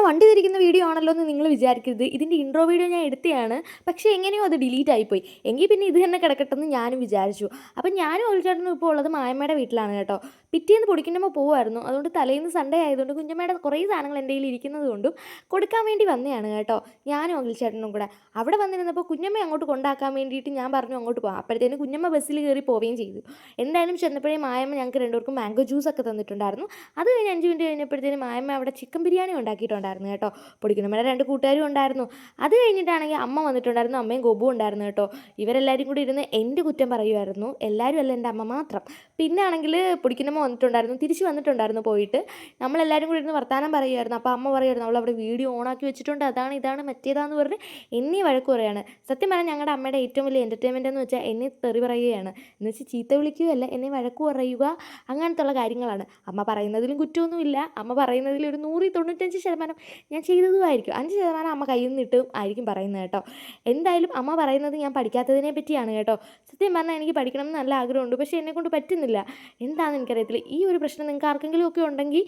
ഇവിടെ വണ്ടി തിരിക്കുന്ന വീഡിയോ ആണല്ലോ എന്ന് നിങ്ങൾ വിചാരിക്കരുത്. ഇതിന്റെ ഇൻട്രോ വീഡിയോ ഞാൻ എടുത്തതാണ് പക്ഷേ എങ്ങനെയോ അത് ഡിലീറ്റ് ആയിപ്പോയി. എങ്കിൽ പിന്നെ ഇത് തന്നെ കിടക്കട്ടെന്ന് ഞാനും വിചാരിച്ചു. അപ്പം ഞാനും ഒരു ചേട്ടനും ഇപ്പോൾ ഉള്ളത് മായമ്മയുടെ വീട്ടിലാണ് കേട്ടോ. പിറ്റേന്ന് പൊടിക്കുമ്പോൾ പോവായിരുന്നു. അതുകൊണ്ട് തലേന്ന് സൺഡേ ആയതുകൊണ്ട് കുഞ്ഞമ്മയുടെ കുറേ സാധനങ്ങൾ എന്റെ കയ്യിൽ ഇരിക്കുന്നത് കൊണ്ടും കൊടുക്കാൻ വേണ്ടി വന്നതാണ് കേട്ടോ. ഞാനും അഖിൽച്ചേട്ടനും കൂടെ. അവിടെ വന്നിരുന്നപ്പോൾ കുഞ്ഞമ്മ അങ്ങോട്ട് കൊണ്ടാക്കാൻ വേണ്ടിയിട്ട് ഞാൻ പറഞ്ഞു അങ്ങോട്ട് പോകാം അപ്പോഴത്തേന് കുഞ്ഞമ്മ ബസ്സിൽ കയറി പോവുകയും ചെയ്തു. എന്തായാലും ചെന്നപ്പോഴേ മായമ്മ ഞങ്ങൾക്ക് രണ്ടുപേർക്കും മാംഗോ ജ്യൂസ് ഒക്കെ തന്നിട്ടുണ്ടായിരുന്നു. അത് കഴിഞ്ഞ് അഞ്ച് മിനിറ്റ് കഴിഞ്ഞപ്പോഴത്തേന് മായമ്മ അവിടെ ചിക്കൻ ബിരിയാണി ഉണ്ടാക്കിയിട്ടുണ്ടായിരുന്നു കേട്ടോ. പൊടിക്കുന്നമ്മയുടെ രണ്ട് കൂട്ടുകാരും ഉണ്ടായിരുന്നു. അത് കഴിഞ്ഞിട്ടാണെങ്കിൽ അമ്മ വന്നിട്ടുണ്ടായിരുന്നു അമ്മയും ഗോബു ഉണ്ടായിരുന്നു കേട്ടോ. ഇവരെല്ലാവരും കൂടി ഇരുന്ന് എന്റെ കുറ്റം പറയുമായിരുന്നു. എല്ലാവരും അല്ല എന്റെ അമ്മ മാത്രം. പിന്നെ ആണെങ്കിൽ പൊടിക്കണമ്മ വന്നിട്ടുണ്ടായിരുന്നു. തിരിച്ച് വന്നിട്ടുണ്ടായിരുന്നു പോയിട്ട്. നമ്മളെല്ലാവരും കൂടി ഇരുന്ന് വർത്താനം പറയുമായിരുന്നു അപ്പോൾ അമ്മ പറയുമായിരുന്നു അവൾ അവിടെ വീഡിയോ ഓണാക്കി വെച്ചിട്ടുണ്ട്. അതാണ് ഇതാണ് മറ്റേതാന്ന് പറഞ്ഞ് എന്നീ വഴക്ക് പറയുകയാണ് സത്യം പറഞ്ഞാൽ ഞങ്ങളുടെ അമ്മയുടെ ഏറ്റവും വലിയ എന്റർടൈൻമെന്റ് എന്ന് വെച്ചാൽ എന്നെ തെറി പറയുകയാണ്. എന്ന് വെച്ചാൽ ചീത്ത വിളിക്കുകയല്ല എന്നെ വഴക്ക് പറയുക അങ്ങനത്തുള്ള കാര്യങ്ങളാണ്. അമ്മ പറയുന്നതിലും കുറ്റമൊന്നുമില്ല. അമ്മ പറയുന്നതിൽ ഒരു നൂറി തൊണ്ണൂറ്റഞ്ച് ശതമാനം ഞാൻ ചെയ്തതുമായിരിക്കും. അഞ്ച് ശതമാനം അമ്മ കയ്യിൽ നിന്നിട്ടും ആയിരിക്കും പറയുന്നത് കേട്ടോ. എന്തായാലും അമ്മ പറയുന്നത് ഞാൻ പഠിക്കാത്തതിനെ പറ്റിയാണ് കേട്ടോ. സത്യം പറഞ്ഞാൽ എനിക്ക് പഠിക്കണം എന്ന് നല്ല ആഗ്രഹമുണ്ട്. പക്ഷേ എന്നെക്കൊണ്ട് പറ്റുന്നില്ല. എന്താണെന്ന് എനിക്കറിയത്തില്ല. ഈ ഒരു പ്രശ്നം നിങ്ങൾക്ക് ആർക്കെങ്കിലും ഒക്കെ ഉണ്ടെങ്കിൽ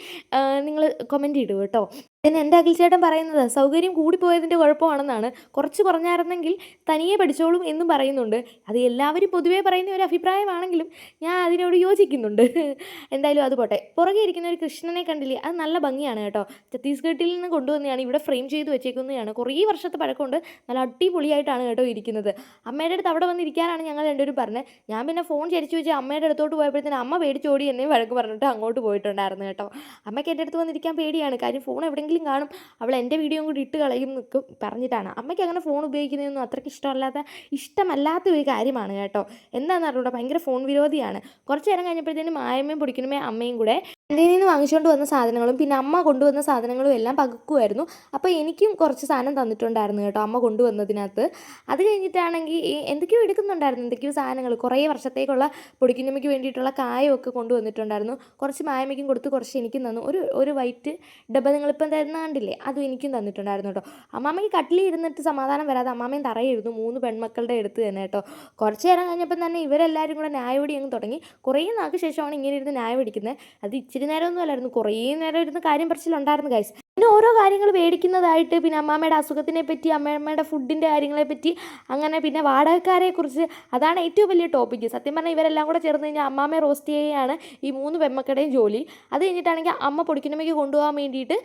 നിങ്ങൾ കമന്റ് ഇടുക കേട്ടോ. പിന്നെ എന്റെ അഖിൽച്ചേട്ടൻ പറയുന്നത് സൗകര്യം കൂടിപ്പോയതിന്റെ കുഴപ്പമാണെന്നാണ്. കുറച്ച് കുറഞ്ഞായിരുന്നെങ്കിൽ തനിയെ പഠിച്ചോളും എന്നും പറയുന്നുണ്ട്. അത് എല്ലാവരും പൊതുവേ പറയുന്ന ഒരു അഭിപ്രായമാണെങ്കിലും ഞാൻ അതിനോട് യോജിക്കുന്നുണ്ട്. എന്തായാലും അത് പോട്ടെ. പുറകെ ഇരിക്കുന്ന ഒരു കൃഷ്ണനെ കണ്ടില്ലേ? അത് നല്ല ഭംഗിയാണ് കേട്ടോ. ഛത്തീസ്ഗഡിൽ നിന്ന് കൊണ്ടുവന്നതാണ് ഇവിടെ ഫ്രെയിം ചെയ്ത് വെച്ചേക്കുന്നതാണ്. കുറേ വർഷത്തെ പഴക്കമുണ്ട്. നല്ല അടിപൊളിയായിട്ടാണ് കേട്ടോ ഇരിക്കുന്നത്. അമ്മയുടെ അടുത്ത് അവിടെ വന്നിരിക്കാനാണ് ഞങ്ങൾ രണ്ടുപേരും പറഞ്ഞത്. ഞാൻ പിന്നെ ഫോൺ ചരിച്ചു വെച്ച് അമ്മയുടെ അടുത്തോട്ട് പോയപ്പോഴത്തേന് അമ്മ പേടിച്ചോടി എന്നെ വഴക്ക് പറഞ്ഞിട്ട് അങ്ങോട്ട് പോയിട്ടുണ്ടായിരുന്നു കേട്ടോ. അമ്മയ്ക്ക് എന്റെ അടുത്ത് വന്നിരിക്കാൻ പേടിയാണ്. കാര്യം ഫോൺ എവിടെയെങ്കിലും കാണും അവൾ എന്റെ വീഡിയോ കൂടി ഇട്ട് കളയും നിൽക്കും പറഞ്ഞിട്ടാണ്. അമ്മയ്ക്ക് അങ്ങനെ ഫോൺ ഉപയോഗിക്കുന്നതൊന്നും അത്രയ്ക്ക് ഇഷ്ടമല്ലാത്ത ഇഷ്ടമല്ലാത്ത ഒരു കാര്യമാണ് കേട്ടോ. എന്താണെന്ന് അറിയൂടെ ഭയങ്കര ഫോൺ വിരോധിയാണ്. കുറച്ച് നേരം കഴിഞ്ഞപ്പോഴത്തേനും മായമ്മയും പൊടിക്കണമേ അമ്മയും കൂടെ എന്റെ നിന്ന് വാങ്ങിച്ചുകൊണ്ട് വന്ന സാധനങ്ങളും പിന്നെ അമ്മ കൊണ്ടുവന്ന സാധനങ്ങളും എല്ലാം പകുക്കുമായിരുന്നു അപ്പോൾ എനിക്കും കുറച്ച് സാധനം തന്നിട്ടുണ്ടായിരുന്നു കേട്ടോ അമ്മ കൊണ്ടുവന്നതിനകത്ത് അത് കഴിഞ്ഞിട്ടാണെങ്കിൽ എന്തൊക്കെയോ എടുക്കുന്നുണ്ടായിരുന്നു എന്തൊക്കെയോ സാധനങ്ങൾ. കുറേ വർഷത്തേക്കുള്ള പൊടിക്കുഞ്ഞമ്മയ്ക്ക് വേണ്ടിയിട്ടുള്ള കായമൊക്കെ കൊണ്ടുവന്നിട്ടുണ്ടായിരുന്നു കുറച്ച് മായമ്മയ്ക്കും കൊടുത്ത് കുറച്ച് എനിക്കും തന്നു. ഒരു ഒരു വൈറ്റ് ഡബ്ബ നിങ്ങളിപ്പം തരുന്ന കണ്ടില്ലേ അതും എനിക്കും തന്നിട്ടുണ്ടായിരുന്നു കേട്ടോ. അമ്മാമ്മയ്ക്ക് കട്ടിലിൽ ഇരുന്നിട്ട് സമാധാനം വരാതെ അമ്മാമ്മയും തറയിരുന്നു മൂന്ന് പെൺമക്കളുടെ അടുത്ത് തന്നെ കേട്ടോ. കുറച്ച് നേരം കഴിഞ്ഞപ്പം തന്നെ ഇവരെല്ലാവരും കൂടെ ന്യായവടി അങ്ങ് തുടങ്ങി. കുറേ നാൾക്ക് ശേഷമാണ് ഇങ്ങനെ ഇരുന്ന് ന്യായം പിടിക്കുന്നത് അത് ഇച്ചിരി നേരമൊന്നും അല്ലായിരുന്നു. കുറേ നേരം ഇരുന്ന് കാര്യം പറച്ചിലുണ്ടായിരുന്നു ഗൈസ് പിന്നെ ഓരോ കാര്യങ്ങൾ മേടിക്കുന്നതായിട്ട് പിന്നെ അമ്മാമ്മയുടെ അസുഖത്തിനെ പറ്റി അമ്മമ്മയുടെ ഫുഡിന്റെ കാര്യങ്ങളെ പറ്റി അങ്ങനെ പിന്നെ വാടകക്കാരെ കുറിച്ച് അതാണ് ഏറ്റവും വലിയ ടോപ്പിക്ക് സത്യം പറഞ്ഞാൽ ഇവരെല്ലാം കൂടെ ചേർന്ന് കഴിഞ്ഞാൽ അമ്മാമ്മയെ റോസ്റ്റ് ചെയ്യുകയാണ് ഈ മൂന്ന് പെമ്മക്കടയും ജോലി. അത് കഴിഞ്ഞിട്ടാണെങ്കിൽ അമ്മ പൊടിക്കുന്നമ്മയ്ക്ക് കൊണ്ടുപോകാൻ വേണ്ടിയിട്ട്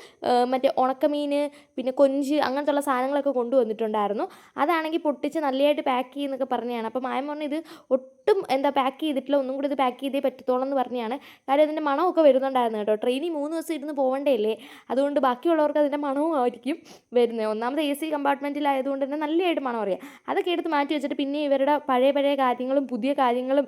മറ്റേ ഉണക്കമീൻ പിന്നെ കൊഞ്ച് അങ്ങനത്തുള്ള സാധനങ്ങളൊക്കെ കൊണ്ടുവന്നിട്ടുണ്ടായിരുന്നു. അതാണെങ്കിൽ പൊട്ടിച്ച് നല്ലതായിട്ട് പാക്ക് ചെയ്യുന്നൊക്കെ പറഞ്ഞതാണ്. അപ്പോൾ മായം പറഞ്ഞു ഇത് ഒട്ടും എന്താ പാക്ക് ചെയ്തിട്ടില്ല. ഒന്നും കൂടി ഇത് പാക്ക് ചെയ്തേ പറ്റത്തോളം എന്ന് പറഞ്ഞാണ്. കാര്യം അതിന്റെ മണമൊക്കെ വരുന്നുണ്ടായിരുന്നു കേട്ടോ. ട്രെയിനിൽ മൂന്ന് ദിവസം ഇരുന്ന് പോകണ്ടല്ലേ അതുകൊണ്ട് ബാക്കിയുള്ളവർക്ക് അതിന്റെ മണവും ആയിരിക്കും വരുന്നത് ഒന്നാമത് എ സി കമ്പാർട്ട്മെന്റിലായതുകൊണ്ട് തന്നെ നല്ലതായിട്ട് മണം അറിയാം. അതൊക്കെ എടുത്ത് മാറ്റി വെച്ചിട്ട് പിന്നെ ഇവരുടെ പഴയ പഴയ കാര്യങ്ങളും പുതിയ കാര്യങ്ങളും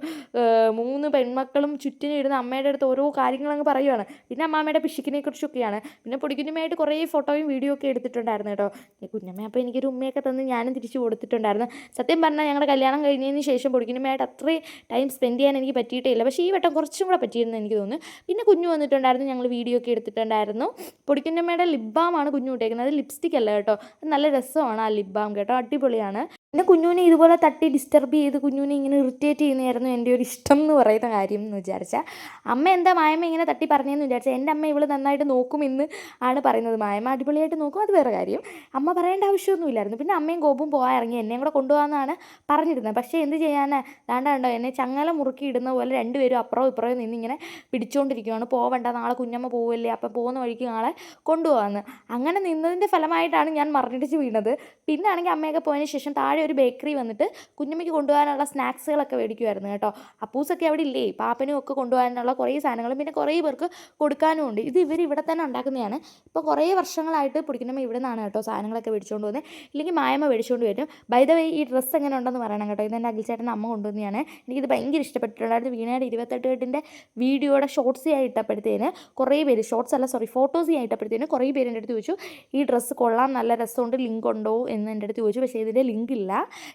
മൂന്ന് പെൺമക്കളും ചുറ്റിനും ഇരുന്ന് അമ്മയുടെ അടുത്ത് ഓരോ കാര്യങ്ങളങ്ങ് പറയുവാണ്. പിന്നെ അമ്മാമ്മയുടെ പിശുക്കിനെ കുറിച്ചൊക്കെയാണ്. പിന്നെ പൊടിക്കുഞ്ഞമ്മയായിട്ട് കുറേ ഫോട്ടോയും വീഡിയോ ഒക്കെ എടുത്തിട്ടുണ്ടായിരുന്നു കേട്ടോ. കുഞ്ഞമ്മ അപ്പോൾ എനിക്കൊരു ഉമ്മയൊക്കെ തന്ന് ഞാനും തിരിച്ചു കൊടുത്തിട്ടുണ്ടായിരുന്നു. സത്യം പറഞ്ഞാൽ ഞങ്ങളുടെ കല്യാണം കഴിഞ്ഞതിന് ശേഷം പൊടിക്കുഞ്ഞമ്മയായിട്ട് അത്രയും ടൈം സ്പെൻഡ് ചെയ്യാൻ എനിക്ക് പറ്റിയിട്ടില്ല പക്ഷേ ഈ വട്ടം കുറച്ചും കൂടെ പറ്റിയിരുന്നു എനിക്ക് തോന്നുന്നു. പിന്നെ കുഞ്ഞു വന്നിട്ടുണ്ടായിരുന്നു ഞങ്ങൾ വീഡിയോ ഒക്കെ എടുത്തിട്ടുണ്ടായിരുന്നു. പൊടിക്കുന്നമ്മയുടെ ലിപ് കുഞ്ഞു ഇട്ടേക്കുന്നത് അത് ലിപ്സ്റ്റിക് അല്ല കേട്ടോ. നല്ല രസമാണ് ആ ലിപ് ബാം കേട്ടോ. അടിപൊളിയാണ്. പിന്നെ കുഞ്ഞുവിനെ ഇതുപോലെ തട്ടി ഡിസ്റ്റർബ് ചെയ്ത് കുഞ്ഞുവിനെ ഇങ്ങനെ ഇറിറ്റേറ്റ് ചെയ്യുന്നതായിരുന്നു എന്റെ ഒരു ഇഷ്ടം എന്ന് പറയുന്ന കാര്യം എന്ന് വിചാരിച്ചാൽ അമ്മ എന്താ മായമ്മ ഇങ്ങനെ തട്ടി പറഞ്ഞതെന്ന് വിചാരിച്ചാൽ എന്റെ അമ്മ ഇവൾ നന്നായിട്ട് നോക്കുമെന്ന് ആണ് പറയുന്നത്. മായമ്മ അടിപൊളിയായിട്ട് നോക്കും അത് വേറെ കാര്യം. അമ്മ പറയേണ്ട ആവശ്യമൊന്നുമില്ലായിരുന്നു. പിന്നെ അമ്മയും കോപ്പും പോകാൻ ഇറങ്ങി. എന്നെയും കൂടെ കൊണ്ടുപോകാമെന്നാണ് പറഞ്ഞിരുന്നത്. പക്ഷേ എന്ത് ചെയ്യാനാ? ദാണ്ടാണ്ടോ എന്നെ ചങ്ങല മുറുക്കി ഇടുന്ന പോലെ രണ്ടുപേരും അപ്പുറവും ഇപ്പുറവും നിന്ന് ഇങ്ങനെ പിടിച്ചുകൊണ്ടിരിക്കുകയാണ് പോവണ്ട നാളെ കുഞ്ഞമ്മ പോവില്ലേ? അപ്പം പോകുന്ന വഴിക്ക് നാളെ കൊണ്ടുപോകാമെന്ന് അങ്ങനെ നിന്നതിന്റെ ഫലമായിട്ടാണ് ഞാൻ മറിഞ്ഞിടിച്ച് വീണത്. പിന്നെ ആണെങ്കിൽ അമ്മയൊക്കെ പോയതിന് ശേഷം താഴെ ഒരു ബേക്കറി വന്നിട്ട് കുഞ്ഞമ്മയ്ക്ക് കൊണ്ടുപോകാനുള്ള സ്നാക്സുകളൊക്കെ മേടിക്കുമായിരുന്നു കേട്ടോ. അപ്പൂസൊക്കെ അവിടെ ഇല്ലേ? പാപ്പനും ഒക്കെ കൊണ്ടുപോകാനുള്ള കുറേ സാധനങ്ങളും പിന്നെ കുറേ പേർക്ക് കൊടുക്കാനും ഉണ്ട്. ഇത് ഇവർ ഇവിടെ തന്നെ ഉണ്ടാക്കുന്നതാണ്. ഇപ്പോൾ കുറേ വർഷങ്ങളായിട്ട് പുടിക്കുന്നമ്മ ഇവിടെ നിന്നാണ് കേട്ടോ സാധനങ്ങളൊക്കെ മേടിച്ചുകൊണ്ട് പോകുന്നത് ഇല്ലെങ്കിൽ മായമ്മ മേടിച്ചുകൊണ്ട് വരും. ബൈ ദ വേ ഈ ഡ്രസ്സ് എങ്ങനെ ഉണ്ടെന്ന് പറയണം കേട്ടോ. ഇതെന്റെ അഖിൽച്ചേട്ടൻ അമ്മ കൊണ്ടുവന്നെയാണ് എനിക്കിത് ഭയങ്കര ഇഷ്ടപ്പെട്ടിട്ടുണ്ടായിരുന്നു വീണയുടെ ഇരുപത്തെട്ട് കെട്ടിന്റെ വീഡിയോയുടെ ഷോർട്സ് ആയി കുറേ പേര് ഷോർട്സ് അല്ല സോറി ഫോട്ടോസ് ഞാൻ ഇട്ടപ്പോഴത്തേന് കുറേ പേര് എന്റെ അടുത്ത് ചോദിച്ചു ഈ ഡ്രസ്സ് കൊള്ളാം നല്ല രസമുണ്ട് ലിങ്ക് ഉണ്ടോ? എന്ന് എന്റെ അടുത്ത് ചോദിച്ചു. പക്ഷേ ഇതിന്റെ ലിങ്ക് ഇല്ല.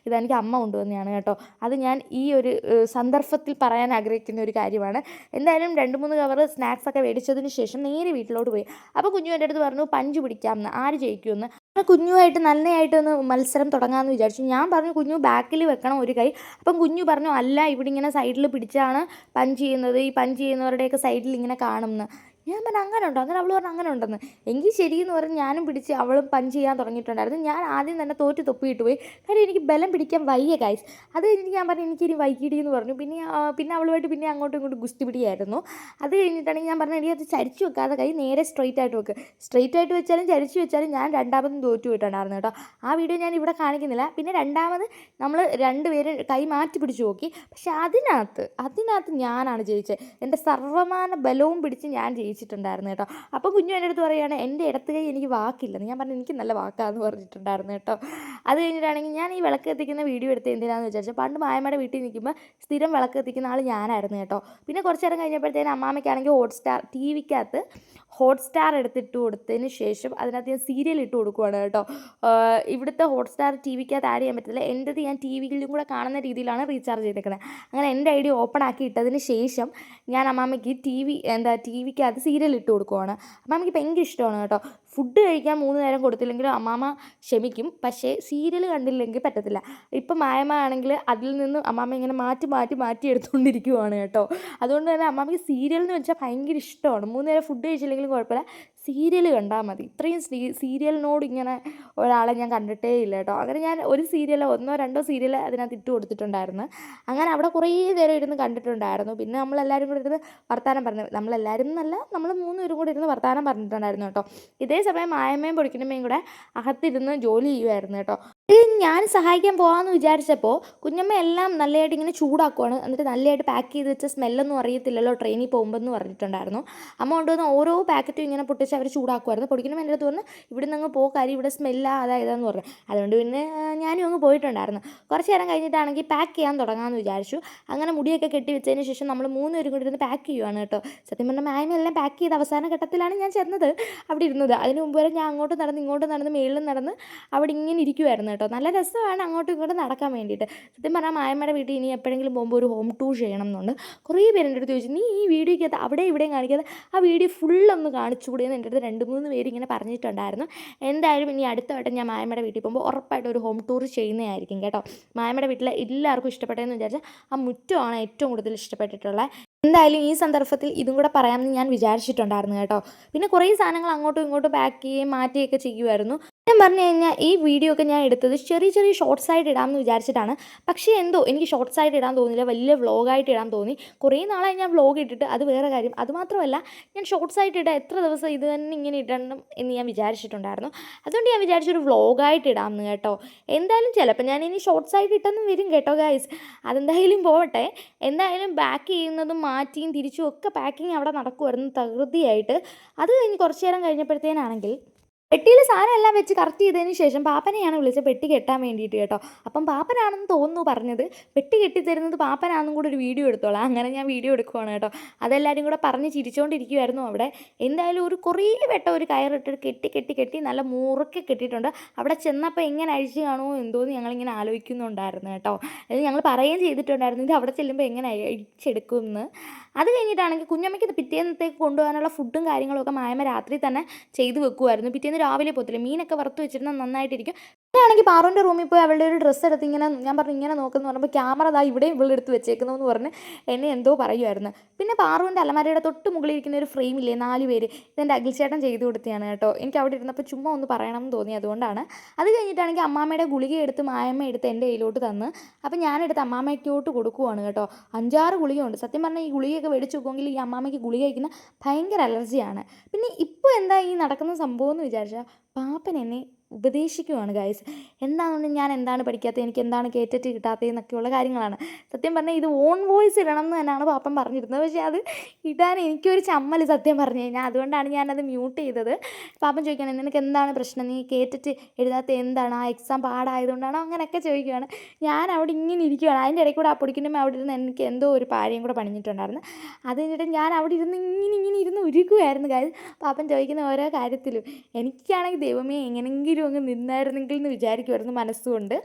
ഇതെനിക്ക് അമ്മ കൊണ്ടുവന്നതാണ് കേട്ടോ. അത് ഞാൻ ഈ ഒരു സന്ദർഭത്തിൽ പറയാൻ ആഗ്രഹിക്കുന്ന ഒരു കാര്യമാണ്. എന്തായാലും രണ്ട് മൂന്ന് കവർ സ്നാക്സ് ഒക്കെ മേടിച്ചതിന് ശേഷം നേരെ വീട്ടിലോട്ട് പോയി. അപ്പോൾ കുഞ്ഞു എന്റെ അടുത്ത് പറഞ്ഞു പഞ്ച് പിടിക്കാമെന്ന്. ആര് ജയിക്കുമെന്ന്? അങ്ങനെ കുഞ്ഞുമായിട്ട് നല്ലതായിട്ട് ഒന്ന് മത്സരം തുടങ്ങാമെന്ന് വിചാരിച്ചു. ഞാൻ പറഞ്ഞു കുഞ്ഞു ബാക്കിൽ വെക്കണം ഒരു കൈ. അപ്പം കുഞ്ഞു പറഞ്ഞു അല്ല ഇവിടെ ഇങ്ങനെ സൈഡിൽ പിടിച്ചാണ് പഞ്ച് ചെയ്യുന്നത്. ഈ പഞ്ച് ചെയ്യുന്നവരുടെയൊക്കെ സൈഡിൽ ഇങ്ങനെ കാണുമെന്ന്. ഞാൻ പറഞ്ഞു അങ്ങനെ ഉണ്ടോ? അന്നേരം അവൾ പറഞ്ഞു അങ്ങനെ ഉണ്ടെന്ന്. എങ്കിൽ ശരിയെന്ന് പറഞ്ഞ് ഞാനും പിടിച്ച് അവളും പഞ്ച് ചെയ്യാൻ തുടങ്ങിയിട്ടുണ്ടായിരുന്നു. ഞാൻ ആദ്യം തന്നെ തോറ്റ് തൊപ്പിയിട്ട് പോയി. കാര്യം എനിക്ക് ബലം പിടിക്കാൻ വയ്യ കായ്സ് അത് കഴിഞ്ഞിട്ട് ഞാൻ പറഞ്ഞു എനിക്കിനി വൈകിടി എന്ന് പറഞ്ഞു. പിന്നെ പിന്നെ അവളുമായിട്ട് പിന്നെ അങ്ങോട്ടും ഇങ്ങോട്ടും ഗുസ്തി പിടിയായിരുന്നു അത് കഴിഞ്ഞിട്ടാണെങ്കിൽ ഞാൻ പറഞ്ഞു എനിക്ക് അത് ചരിച്ചു വെക്കാതെ കൈ നേരെ സ്ട്രെയിറ്റ് ആയിട്ട് വെക്ക്. സ്ട്രെയിറ്റ് ആയിട്ട് വെച്ചാലും ചരിച്ചു വെച്ചാലും ഞാൻ രണ്ടാമതും തോറ്റു പോയിട്ടുണ്ടായിരുന്നു കേട്ടോ. ആ വീഡിയോ ഞാൻ ഇവിടെ കാണിക്കുന്നില്ല. പിന്നെ രണ്ടാമത് നമ്മൾ രണ്ടുപേരും കൈ മാറ്റി പിടിച്ചു നോക്കി. പക്ഷെ അതിനകത്ത് അതിനകത്ത് ഞാനാണ് ജയിച്ചത്. എന്റെ സർവമാന ബലവും പിടിച്ച് ഞാൻ ജയിച്ചിട്ടുണ്ടായിരുന്നു കേട്ടോ. അപ്പോൾ കുഞ്ഞു എന്റെ അടുത്ത് പറയുകയാണ് എന്റെ ഇടത്ത് കൈ എനിക്ക് വാക്കില്ലെന്ന് ഞാൻ പറഞ്ഞു എനിക്ക് നല്ല വാക്കാന്ന് പറഞ്ഞിട്ടുണ്ടായിരുന്നു കേട്ടോ. അത് കഴിഞ്ഞിട്ടാണെങ്കിൽ ഞാൻ ഈ വിളക്ക് എത്തിക്കുന്ന വീഡിയോ എടുത്ത് എന്തിനാന്ന് വിചാരിച്ചത് പണ്ട് മായമ്മയുടെ വീട്ടിൽ നിൽക്കുമ്പോൾ സ്ഥിരം വിളക്ക് എത്തിക്കുന്ന ആൾ ഞാനായിരുന്നു കേട്ടോ. പിന്നെ കുറച്ച് നേരം കഴിഞ്ഞപ്പോഴത്തേനും അമ്മാമ്മയ്ക്കാണെങ്കിൽ ഹോട്ട്സ്റ്റാർ ടി വിക്കകത്ത് ഹോട്ട്സ്റ്റാർ എടുത്തിട്ട് കൊടുത്തതിന് ശേഷം അതിനകത്ത് ഞാൻ സീരിയൽ ഇട്ട് കൊടുക്കുവാണ് കേട്ടോ. ഇവിടുത്തെ ഹോട്ട്സ്റ്റാർ ടി വിക്കകത്ത് ആഡ് ചെയ്യാൻ പറ്റത്തില്ല. എന്റെത് ഞാൻ ടി വിയിലും കൂടെ കാണുന്ന രീതിയിലാണ് റീചാർജ് ചെയ്തേക്കുന്നത് അങ്ങനെ എന്റെ ഐ ഡി ഓപ്പൺ ആക്കി ഇട്ടതിന് ശേഷം ഞാൻ അമ്മാമ്മയ്ക്ക് ടി വി എന്താ ടി വിക്കകത്ത് സീരിയൽ ഇട്ട് കൊടുക്കുവാണ്. അമ്മാമ്മയ്ക്ക് ഭയങ്കര ഇഷ്ടമാണ് കേട്ടോ. ഫുഡ് കഴിക്കാൻ മൂന്ന് നേരം കൊടുത്തില്ലെങ്കിലും അമ്മാമ്മ ക്ഷമിക്കും. പക്ഷേ സീരിയൽ കണ്ടില്ലെങ്കിൽ പറ്റത്തില്ല. ഇപ്പം മായമ്മ ആണെങ്കിൽ അതിൽ നിന്ന് അമ്മാമ്മ ഇങ്ങനെ മാറ്റി മാറ്റി മാറ്റി എടുത്തുകൊണ്ടിരിക്കുവാണ് കേട്ടോ. അതുകൊണ്ട് തന്നെ അമ്മാമ്മയ്ക്ക് സീരിയൽ എന്ന് വെച്ചാൽ ഭയങ്കര ഇഷ്ടമാണ്. മൂന്ന് നേരം ഫുഡ് കഴിച്ചില്ലെങ്കിലും കുഴപ്പമില്ല. സീരിയൽ കണ്ടാൽ മതി. ഇത്രയും സീരിയലിനോട് ഇങ്ങനെ ഒരാളെ ഞാൻ കണ്ടിട്ടേ ഇല്ല കേട്ടോ. അങ്ങനെ ഞാൻ ഒരു സീരിയലോ ഒന്നോ രണ്ടോ സീരിയൽ അതിനകത്ത് ഇട്ട് കൊടുത്തിട്ടുണ്ടായിരുന്നു. അങ്ങനെ അവിടെ കുറേ നേരം ഇരുന്ന് കണ്ടിട്ടുണ്ടായിരുന്നു. പിന്നെ നമ്മളെല്ലാവരും കൂടെ ഇരുന്ന് വർത്തമാനം പറഞ്ഞു. നമ്മളെല്ലാവരും എന്നല്ല നമ്മൾ മൂന്നുപേരും കൂടെ ഇരുന്ന് വർത്തമാനം പറഞ്ഞിട്ടുണ്ടായിരുന്നു കേട്ടോ. ഇതേ സമയം മായമ്മയും പൊടിക്കണമ്മയും കൂടെ അകത്തിരുന്ന് ജോലി ചെയ്യുമായിരുന്നു കേട്ടോ. ഞാൻ സഹായിക്കാൻ പോകാമെന്ന് വിചാരിച്ചപ്പോൾ കുഞ്ഞമ്മ എല്ലാം നല്ലതായിട്ട് ഇങ്ങനെ ചൂടാക്കുവാണ്. എന്നിട്ട് നല്ലതായിട്ട് പാക്ക് ചെയ്ത് വെച്ച സ്മെല്ലൊന്നും അറിയത്തില്ലല്ലോ ട്രെയിനിൽ പോകുമ്പോൾ എന്ന് പറഞ്ഞിട്ടുണ്ടായിരുന്നു. അമ്മ കൊണ്ടുവന്ന് ഓരോ പാക്കറ്റും ഇങ്ങനെ പൊട്ടിച്ച് അവർ ചൂടാക്കുമായിരുന്നു പൊടിക്കണം എന്റെ അടുത്ത് വന്ന് ഇവിടെ നിന്ന് അങ്ങ് പോ കാര്യം ഇവിടെ സ്മെല്ല അതായതെന്ന് പറഞ്ഞു. അതുകൊണ്ട് പിന്നെ ഞാനും അങ്ങ് പോയിട്ടുണ്ടായിരുന്നു. കുറച്ച് നേരം കഴിഞ്ഞിട്ടാണെങ്കിൽ പാക്ക് ചെയ്യാൻ തുടങ്ങാമെന്ന് വിചാരിച്ചു. അങ്ങനെ മുടിയൊക്കെ കെട്ടി വെച്ചതിന് ശേഷം നമ്മൾ മൂന്ന് പേരും കൂടി ഇരുന്ന് പാക്ക് ചെയ്യുവാണ് കേട്ടോ. സത്യം പറഞ്ഞാൽ മായമെല്ലാം പാക്ക് ചെയ്ത് അവസാന ഘട്ടത്തിലാണ് ഞാൻ ചെന്നത്. അവിടെ ഇരുന്നത്. അതിന് മുമ്പ് വരെ ഞാൻ അങ്ങോട്ട് നടന്ന് ഇങ്ങോട്ട് നടന്ന് മേളിൽ നടന്ന് അവിടെ ഇങ്ങനെ ഇരിക്കുമായിരുന്നു കേട്ടോ. നല്ല രസമാണ് അങ്ങോട്ടും ഇങ്ങോട്ടും നടക്കാൻ വേണ്ടിയിട്ട്. സത്യം പറഞ്ഞാൽ മായമ്മയുടെ വീട്ടിൽ ഇനി എപ്പോഴെങ്കിലും പോകുമ്പോൾ ഒരു ഹോം ടൂർ ചെയ്യണം എന്നുണ്ട്. കുറേ പേര് എന്റെ അടുത്ത് ചോദിച്ചു നീ ഈ വീഡിയോയ്ക്കകത്ത് അവിടെ ഇവിടെയും കാണിക്കാതെ ആ വീഡിയോ ഫുള്ളൊന്ന് കാണിച്ചുകൂടി? എന്ന് എന്റെ അടുത്ത് രണ്ട് മൂന്ന് പേര് ഇങ്ങനെ പറഞ്ഞിട്ടുണ്ടായിരുന്നു. എന്തായാലും ഇനി അടുത്ത വട്ടം ഞാൻ മായമ്മയുടെ വീട്ടിൽ പോകുമ്പോൾ ഉറപ്പായിട്ട് ഒരു ഹോം ടൂർ ചെയ്യുന്നതായിരിക്കും കേട്ടോ. മായമ്മയുടെ വീട്ടിലെ എല്ലാവർക്കും ഇഷ്ടപ്പെട്ടതെന്ന് വിചാരിച്ചാൽ ആ മുറ്റമാണ് ഏറ്റവും കൂടുതൽ ഇഷ്ടപ്പെട്ടിട്ടുള്ളത്. എന്തായാലും ഈ സന്ദർഭത്തിൽ ഇതും കൂടെ പറയാമെന്ന് ഞാൻ വിചാരിച്ചിട്ടുണ്ടായിരുന്നു കേട്ടോ. പിന്നെ കുറേ സാധനങ്ങൾ അങ്ങോട്ടും ഇങ്ങോട്ടും പാക്ക് ചെയ്യുകയും മാറ്റുകയൊക്കെ ചെയ്യുമായിരുന്നു. ഞാൻ പറഞ്ഞു കഴിഞ്ഞാൽ ഈ വീഡിയോ ഒക്കെ ഞാൻ എടുത്തത് ചെറിയ ചെറിയ ഷോർട്സ് ആയിട്ട് ഇടാമെന്ന് വിചാരിച്ചിട്ടാണ്. പക്ഷേ എന്തോ എനിക്ക് ഷോർട്സ് ആയിട്ട് ഇടാൻ തോന്നിയില്ല വലിയ വ്ളോഗായിട്ട് ഇടാൻ തോന്നി. കുറേ നാളായി ഞാൻ വ്ളോഗ് ഇട്ടിട്ട് അത് വേറെ കാര്യം. അതുമാത്രമല്ല ഞാൻ ഷോർട്സ് ആയിട്ട് ഇടാൻ എത്ര ദിവസം ഇത് തന്നെ ഇങ്ങനെ ഇടണം എന്ന് ഞാൻ വിചാരിച്ചിട്ടുണ്ടായിരുന്നു. അതുകൊണ്ട് ഞാൻ വിചാരിച്ചൊരു വ്ളോഗായിട്ട് ഇടാമെന്ന് കേട്ടോ. എന്തായാലും ചിലപ്പോൾ ഞാൻ ഇനി ഷോർട്സ് ആയിട്ട് ഇട്ടെന്നും വരും കേട്ടോ ഗൈസ് അതെന്തായാലും പോവട്ടെ. എന്തായാലും ബാക്ക് ചെയ്യുന്നതും മാറ്റിയും തിരിച്ചും ഒക്കെ പാക്കിങ് അവിടെ നടക്കുമായിരുന്നു തകൃതിയായിട്ട്. അത് കഴിഞ്ഞ് കുറച്ച് നേരം കഴിഞ്ഞപ്പോഴത്തേനാണെങ്കിൽ പെട്ടിയിൽ സാധനം എല്ലാം വെച്ച് കറക്റ്റ് ചെയ്തതിന് ശേഷം പാപ്പനെയാണ് വിളിച്ചത് പെട്ടി കെട്ടാൻ വേണ്ടിയിട്ട് കേട്ടോ. അപ്പം പാപ്പനാണെന്ന് തോന്നുന്നു പറഞ്ഞത്. പെട്ടി കെട്ടിത്തരുന്നത് പാപ്പനാണെന്നും കൂടെ ഒരു വീഡിയോ എടുത്തോളാം. അങ്ങനെ ഞാൻ വീഡിയോ എടുക്കുവാണ് കേട്ടോ. അതെല്ലാവരും കൂടെ പറഞ്ഞ് ചിരിച്ചുകൊണ്ടിരിക്കുവായിരുന്നു അവിടെ. എന്തായാലും ഒരു കുറേ വെട്ട ഒരു കയറിട്ട് കെട്ടി കെട്ടി കെട്ടി നല്ല മുറുക്കെ കെട്ടിയിട്ടുണ്ട്. അവിടെ ചെന്നപ്പോൾ എങ്ങനെ അഴിച്ചു കാണുമോ എന്തോന്ന് ഞങ്ങളിങ്ങനെ ആലോചിക്കുന്നുണ്ടായിരുന്നു കേട്ടോ. അത് ഞങ്ങൾ പറയുകയും ചെയ്തിട്ടുണ്ടായിരുന്നു. ഇത് അവിടെ ചെല്ലുമ്പോൾ എങ്ങനെ അഴിച്ചെടുക്കുമെന്ന്. അത് കഴിഞ്ഞിട്ടാണെങ്കിൽ കുഞ്ഞമ്മയ്ക്ക് ഇത് പിറ്റേന്നത്തേക്ക് കൊണ്ടുപോകാനുള്ള ഫുഡും കാര്യങ്ങളൊക്കെ മായമ രാത്രി തന്നെ ചെയ്തു വെക്കുമായിരുന്നു പിറ്റേന്ന് രാവിലെ പോകത്തില്ല. മീനൊക്കെ വറുത്ത് വെച്ചിരുന്നാൽ നന്നായിട്ടിരിക്കും. ആണെങ്കിൽ പാറുവിന്റെ റൂമിൽ പോയി അവളുടെ ഒരു ഡ്രസ്സ് എടുത്ത് ഇങ്ങനെ ഞാൻ പറഞ്ഞു ഇങ്ങനെ നോക്കുന്നു പറഞ്ഞപ്പോൾ ക്യാമറ ദാ ഇവിടെ ഇവളുടെ എടുത്ത് വെച്ചേക്കുന്നു എന്ന് പറഞ്ഞ് എന്നെ എന്തോ പറയുമായിരുന്നു പിന്നെ പാറുവിന്റെ അലമാരയുടെ തൊട്ട് മുകളിൽ ഇരിക്കുന്ന ഒരു ഫ്രെയിം ഇല്ലേ നാല് പേര് ഇതെന്റെ അഖിൽച്ചേട്ടൻ ചെയ്തു കൊടുത്തതാണ് കേട്ടോ. എനിക്ക് അവിടെ ഇരുന്നപ്പോൾ ചുമ്മാ ഒന്ന് പറയണം എന്ന് തോന്നി അതുകൊണ്ടാണ്. അത് കഴിഞ്ഞിട്ടാണെങ്കിൽ അമ്മാമ്മയുടെ ഗുളിക എടുത്ത് മായമ്മ എടുത്ത് എന്റെ കയ്യിലോട്ട് തന്ന്. അപ്പം ഞാനെടുത്ത് അമ്മാമ്മയ്ക്കോട്ട് കൊടുക്കുവാണ് കേട്ടോ. അഞ്ചാറ് ഗുളികയുണ്ട്. സത്യം പറഞ്ഞാൽ ഈ ഗുളികയൊക്കെ മേടിച്ച് നോക്കുമെങ്കിൽ ഈ അമ്മാമ്മയ്ക്ക് ഗുളിക കഴിക്കുന്ന ഭയങ്കര അലർജിയാണ്. പിന്നെ ഇപ്പോൾ എന്താ ഈ നടക്കുന്ന സംഭവം എന്ന് വിചാരിച്ചാൽ പാപ്പൻ എന്നെ ഉപദേശിക്കുവാണ് ഗൈസ് എന്താണ് ഞാൻ എന്താണ് പഠിക്കാത്തത്? എനിക്ക് എന്താണ് കേറ്റിട്ട് കിട്ടാത്തത് എന്നൊക്കെയുള്ള കാര്യങ്ങളാണ്. സത്യം പറഞ്ഞാൽ ഇത് ഓൺ വോയിസ് ഇടണം എന്ന് തന്നെയാണ് പാപ്പൻ പറഞ്ഞിരുന്നത്. പക്ഷേ അത് ഇടാൻ എനിക്കൊരു ചമ്മൽ സത്യം പറഞ്ഞു കഴിഞ്ഞാൽ അതുകൊണ്ടാണ് ഞാനത് മ്യൂട്ട് ചെയ്തത്. പാപ്പൻ ചോദിക്കുകയാണ് നിനക്ക് എന്താണ് പ്രശ്നം? നീ കേറ്റിട്ട് എഴുതാത്ത എന്താണ്? ആ എക്സാം പാടായതുകൊണ്ടാണോ? അങ്ങനെയൊക്കെ ചോദിക്കുകയാണ്. ഞാൻ അവിടെ ഇങ്ങനെ ഇരിക്കുകയാണ് അതിന്റെ ഇടയ്ക്ക് കൂടെ ആ പൊടിക്കുമ്പോൾ അവിടെ ഇരുന്ന് എനിക്ക് എന്തോ ഒരു പാരയും കൂടെ പണിഞ്ഞിട്ടുണ്ടായിരുന്നു. അത് കഴിഞ്ഞിട്ട് ഞാൻ അവിടെ ഇരുന്ന് ഇങ്ങനെ ഇങ്ങനെ ഇരുന്ന് ഉരുക്കുമായിരുന്നു കാര്യം പാപ്പൻ ചോദിക്കുന്ന ഓരോ കാര്യത്തിലും എനിക്കാണെങ്കിൽ ദൈവമേ എങ്ങനെങ്കിലും അങ്ങ് നിന്നായിരുന്നെങ്കിൽ എന്ന് വിചാരിക്കുമായിരുന്നു മനസ്സുകൊണ്ട്.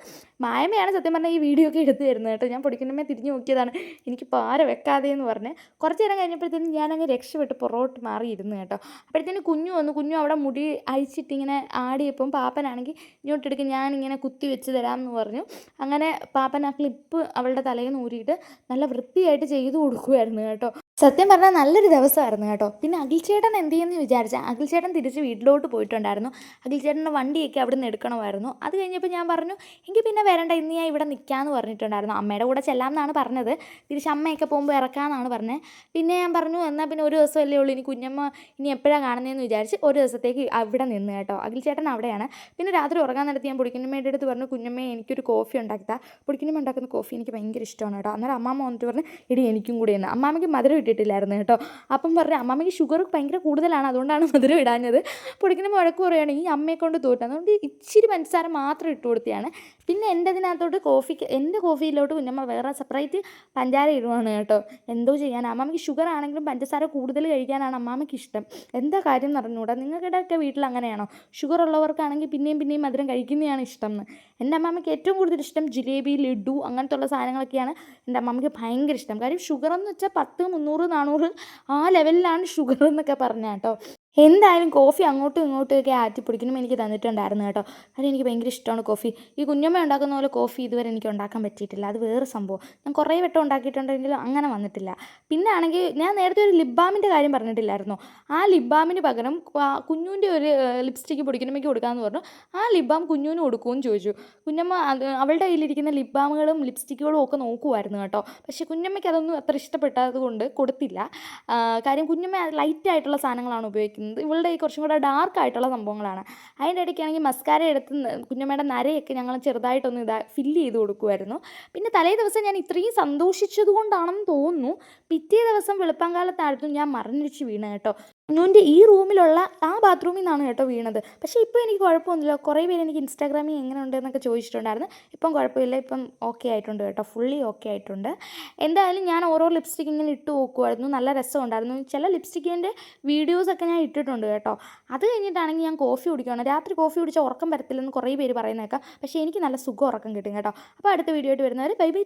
മായമയാണ് സത്യം പറഞ്ഞാൽ ഈ വീഡിയോ ഒക്കെ എടുത്തു തരുന്നത് കേട്ടോ. ഞാൻ പൊടിക്കണമേ തിരിഞ്ഞു നോക്കിയതാണ്. എനിക്ക് പാര വെക്കാതെ എന്ന് പറഞ്ഞ്. കുറച്ച് നേരം കഴിഞ്ഞപ്പോഴത്തേനും ഞാനങ്ങ് രക്ഷപ്പെട്ട് പുറകോട്ട് മാറിയിരുന്നു കേട്ടോ. അപ്പോഴത്തേനും കുഞ്ഞു വന്നു. കുഞ്ഞു അവിടെ മുടി അഴിച്ചിട്ട് ഇങ്ങനെ ആടിയപ്പം പാപ്പനാണെങ്കിൽ ഇങ്ങോട്ടെടുക്ക് ഞാനിങ്ങനെ കുത്തി വെച്ച് തരാമെന്ന് പറഞ്ഞു. അങ്ങനെ പാപ്പൻ ആ ക്ലിപ്പ് അവളുടെ തലയിൽ നിന്ന് ഊരിയിട്ട് നല്ല വൃത്തിയായിട്ട് ചെയ്തു കൊടുക്കുമായിരുന്നു കേട്ടോ. സത്യം പറഞ്ഞാൽ നല്ലൊരു ദിവസമായിരുന്നു കേട്ടോ. പിന്നെ അഖിൽ ചേട്ടൻ എന്ത് ചെയ്യുമെന്ന് വിചാരിച്ചാൽ അഖിൽ ചേട്ടൻ തിരിച്ച് വീട്ടിലോട്ട് പോയിട്ടുണ്ടായിരുന്നു. അഖിൽ ചേട്ടന്റെ വണ്ടിയൊക്കെ അവിടെ നിന്ന് എടുക്കണമായിരുന്നു. അത് കഴിഞ്ഞപ്പോൾ ഞാൻ പറഞ്ഞു എങ്കിൽ പിന്നെ വരണ്ട ഇന്ന് ഞാൻ ഇവിടെ നിൽക്കാമെന്ന് പറഞ്ഞിട്ടുണ്ടായിരുന്നു. അമ്മയുടെ കൂടെ ചെല്ലാമെന്നാണ് പറഞ്ഞത്. തിരിച്ച് അമ്മയൊക്കെ പോകുമ്പോൾ ഇറക്കാമെന്നാണ് പറഞ്ഞത് പിന്നെ ഞാൻ പറഞ്ഞു എന്നാൽ പിന്നെ ഒരു ദിവസം അല്ലേ ഉള്ളൂ. ഇനി കുഞ്ഞമ്മ ഇനി എപ്പോഴാണ് കാണുന്നതെന്ന് വിചാരിച്ച് ഒരു ദിവസത്തേക്ക് അവിടെ നിന്ന് കേട്ടോ. അഖിൽ ചേട്ടൻ അവിടെയാണ്. പിന്നെ രാത്രി ഉറങ്ങാൻ നടത്തി ഞാൻ പൊടിക്കുന്നമ്മയുടെ അടുത്ത് പറഞ്ഞു കുഞ്ഞമ്മയെ എനിക്കൊരു കോഫി ഉണ്ടാക്കിത്താ പൊടിക്കുന്നമ്മ ഉണ്ടാക്കുന്ന കോഫി എനിക്ക് ഭയങ്കര ഇഷ്ടമാണ് കേട്ടോ. അന്നേരം അമ്മാമ്മ വന്നിട്ട് പറഞ്ഞു ഇടി എനിക്കും കൂടി എന്ന് അമ്മാമ്മയ്ക്ക് മധുരം ഇട്ടിട്ടില്ലായിരുന്നു കേട്ടോ അപ്പം പറഞ്ഞു അമ്മമ്മയ്ക്ക് ഷുഗർ ഭയങ്കര കൂടുതലാണ് അതുകൊണ്ടാണ് മധുരം ഇടാഞ്ഞത് പൊടിക്കുന്ന മുഴക്ക് പറയുകയാണ് ഈ അമ്മയെ കൊണ്ട് തോറ്റു അതുകൊണ്ട് ഇച്ചിരി പഞ്ചസാര മാത്രം ഇട്ട് കൊടുത്തതാണ് പിന്നെ എന്റെ ഇതിനകത്തോട്ട് കോഫിക്ക് എന്റെ കോഫിയിലോട്ട് കുഞ്ഞമ്മ വേറെ സെപ്പറേറ്റ് പഞ്ചാര ഇടുവാണ് കേട്ടോ. എന്തോ ചെയ്യാൻ അമ്മാമ്മയ്ക്ക് ഷുഗർ ആണെങ്കിലും പഞ്ചസാര കൂടുതൽ കഴിക്കാനാണ് അമ്മാമ്മയ്ക്ക് ഇഷ്ടം. എന്താ കാര്യം എന്ന് അറിഞ്ഞുകൂടാ നിങ്ങളുടെയൊക്കെ വീട്ടിൽ അങ്ങനെയാണോ? ഷുഗർ ഉള്ളവർക്കാണെങ്കിൽ പിന്നെയും പിന്നെയും മധുരം കഴിക്കുന്നതാണ് ഇഷ്ടം എന്ന്. എന്റെ അമ്മാമ്മയ്ക്ക് ഏറ്റവും കൂടുതൽ ഇഷ്ടം ജിലേബി ലഡു അങ്ങനത്തെ ഉള്ള സാധനങ്ങളൊക്കെയാണ് എന്റെ അമ്മാമ്മയ്ക്ക് ഭയങ്കര ഇഷ്ടം. കാര്യം ഷുഗർ എന്ന് വെച്ചാൽ പത്ത് മുന്നൂറ് നാനൂറ് ആ ലെവലിലാണ് ഷുഗർ എന്നൊക്കെ പറഞ്ഞ കേട്ടോ. എന്തായാലും കോഫി അങ്ങോട്ടും ഇങ്ങോട്ടും ഒക്കെ ആറ്റി പിടിക്കണം എനിക്ക് തന്നിട്ടുണ്ടായിരുന്നു കേട്ടോ. കാര്യം എനിക്ക് ഭയങ്കര ഇഷ്ടമാണ് കോഫി. ഈ കുഞ്ഞമ്മ ഉണ്ടാക്കുന്ന പോലെ കോഫി ഇതുവരെ എനിക്ക് ഉണ്ടാക്കാൻ പറ്റിയിട്ടില്ല. അത് വേറെ സംഭവം. ഞാൻ കുറേ വട്ടം ഉണ്ടാക്കിയിട്ടുണ്ടെങ്കിലും അങ്ങനെ വന്നിട്ടില്ല. പിന്നെ ആണെങ്കിൽ ഞാൻ നേരത്തെ ഒരു ലിപ് ബാമിന്റെ കാര്യം പറഞ്ഞിട്ടില്ലായിരുന്നു. ആ ലിപ് ബാമിന് പകരം കുഞ്ഞുവിന്റെ ഒരു ലിപ്സ്റ്റിക്ക് പിടിക്കണമെങ്കിൽ കൊടുക്കാമെന്ന് പറഞ്ഞു. ആ ലിപ് ബാം കുഞ്ഞുവിന് കൊടുക്കുമെന്ന് ചോദിച്ചു. കുഞ്ഞമ്മ അവളുടെ കയ്യിലിരിക്കുന്ന ലിപ് ബാമുകളും ലിപ്സ്റ്റിക്കുകളും ഒക്കെ നോക്കുമായിരുന്നു കേട്ടോ. പക്ഷേ കുഞ്ഞമ്മയ്ക്ക് അതൊന്നും അത്ര ഇഷ്ടപ്പെട്ടത് കൊണ്ട് കൊടുത്തില്ല. കാര്യം കുഞ്ഞമ്മ ലൈറ്റായിട്ടുള്ള സാധനങ്ങളാണ് ഉപയോഗിക്കുന്നത്. ഇവളുടെ ഈ കുറച്ചും കൂടെ ഡാർക്ക് ആയിട്ടുള്ള സംഭവങ്ങളാണ്. അതിന്റെ ഇടയ്ക്കാണെങ്കിൽ മസ്കാര എടുത്ത് കുഞ്ഞമ്മയുടെ നരയൊക്കെ ഞങ്ങൾ ചെറുതായിട്ടൊന്ന് ഇതാ ഫില്ല് ചെയ്ത് കൊടുക്കുമായിരുന്നു പിന്നെ തലേ ദിവസം ഞാൻ ഇത്രയും സന്തോഷിച്ചത് കൊണ്ടാണെന്ന് തോന്നുന്നു. പിറ്റേ ദിവസം വെളുപ്പാങ്കാലത്തായിരുന്നു ഞാൻ മറിഞ്ഞിച്ച് വീണ് കേട്ടോ. കുഞ്ഞുവിന്റെ ഈ റൂമിലുള്ള ആ ബാത്റൂമിൽ നിന്നാണ് കേട്ടോ വീണത്. പക്ഷേ ഇപ്പോൾ എനിക്ക് കുഴപ്പമൊന്നുമില്ല. കുറേ പേര് എനിക്ക് ഇൻസ്റ്റാഗ്രാമിൽ എങ്ങനെ ഉണ്ട് എന്നൊക്കെ ചോദിച്ചിട്ടുണ്ടായിരുന്നു. ഇപ്പം കുഴപ്പമില്ല. ഇപ്പം ഓക്കെ ആയിട്ടുണ്ട് കേട്ടോ. ഫുള്ളി ഓക്കെ ആയിട്ടുണ്ട്. എന്തായാലും ഞാൻ ഓരോ ലിപ്സ്റ്റിക് ഇങ്ങനെ ഇട്ട് നോക്കുമായിരുന്നു നല്ല രസമുണ്ടായിരുന്നു. ചില ലിപ്സ്റ്റിക്കിന്റെ വീഡിയോസൊക്കെ ഞാൻ ഇട്ടിട്ടുണ്ട് കേട്ടോ. അത് കഴിഞ്ഞിട്ടാണെങ്കിൽ ഞാൻ കോഫി കുടിക്കുകയാണ് രാത്രി കോഫി കുടിച്ചാൽ ഉറക്കം വരത്തില്ലെന്ന് കുറേ പേര് പറയുന്നേക്കാം പക്ഷേ എനിക്ക് നല്ല സുഖം ഉറക്കം കിട്ടും കേട്ടോ. അപ്പോൾ അടുത്ത വീഡിയോ ആയിട്ട് വരുന്നവർ ബൈ ബൈ